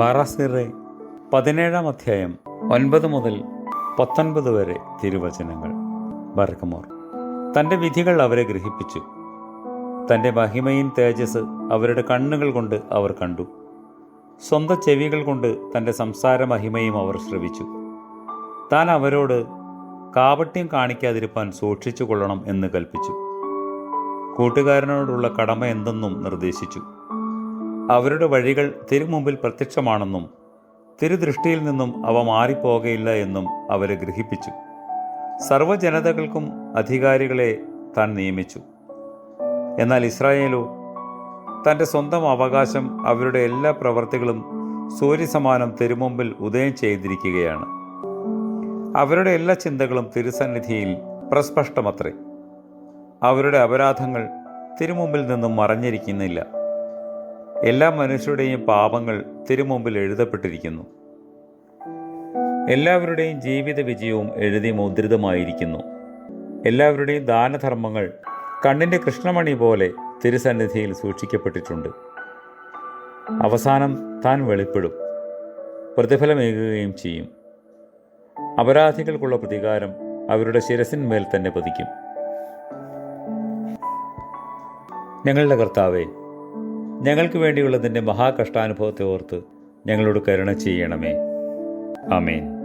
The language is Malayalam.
ബാറാസിറെ പതിനേഴാം അധ്യായം ഒൻപത് മുതൽ പത്തൊൻപത് വരെ തിരുവചനങ്ങൾ. ബർക്കമോർ തന്റെ വിധികൾ അവരെ ഗ്രഹിപ്പിച്ചു. തന്റെ മഹിമയും തേജസ് അവരുടെ കണ്ണുകൾ കൊണ്ട് അവർ കണ്ടു. സ്വന്തം ചെവികൾ കൊണ്ട് തന്റെ സംസാര മഹിമയും അവർ ശ്രവിച്ചു. താൻ അവരോട് കാപട്യം കാണിക്കാതിരിപ്പാൻ സൂക്ഷിച്ചു കൊള്ളണം എന്ന് കൽപ്പിച്ചു. കൂട്ടുകാരനോടുള്ള കടമ എന്തെന്നും നിർദ്ദേശിച്ചു. അവരുടെ വഴികൾ തിരുമുമ്പിൽ പ്രത്യക്ഷമാണെന്നും തിരുദൃഷ്ടിയിൽ നിന്നും അവ മാറിപ്പോകയില്ല എന്നും അവരെ ഗ്രഹിപ്പിച്ചു. സർവജനതകൾക്കും അധികാരികളെ താൻ നിയമിച്ചു. എന്നാൽ ഇസ്രായേലോ തന്റെ സ്വന്തം അവകാശം അവരുടെ എല്ലാ പ്രവർത്തികളും സൂര്യസമാനം തിരുമുമ്പിൽ ഉദയം ചെയ്തിരിക്കുകയാണ്. അവരുടെ എല്ലാ ചിന്തകളും തിരുസന്നിധിയിൽ പ്രസ്പഷ്ടമത്രേ. അവരുടെ അപരാധങ്ങൾ തിരുമുമ്പിൽ നിന്നും മറഞ്ഞിരിക്കുന്നില്ല. എല്ലാ മനുഷ്യരുടെയും പാപങ്ങൾ തിരുമുമ്പിൽ എഴുതപ്പെട്ടിരിക്കുന്നു. എല്ലാവരുടെയും ജീവിത വിജയവും എഴുതി മുദ്രിതമായിരിക്കുന്നു. എല്ലാവരുടെയും ദാനധർമ്മങ്ങൾ കണ്ണിന്റെ കൃഷ്ണമണി പോലെ തിരുസന്നിധിയിൽ സൂക്ഷിക്കപ്പെട്ടിട്ടുണ്ട്. അവസാനം താൻ വെളിപ്പെടും പ്രതിഫലമേകുകയും ചെയ്യും. അപരാധികൾക്കുള്ള പ്രതികാരം അവരുടെ ശിരസിന്മേൽ തന്നെ പതിക്കും. ഞങ്ങളുടെ കർത്താവെ ഞങ്ങൾക്ക് വേണ്ടിയുള്ളതിന്റെ മഹാകഷ്ടാനുഭവത്തെ ഓർത്ത് ഞങ്ങളോട് കരുണ ചെയ്യണമേ. ആമേൻ.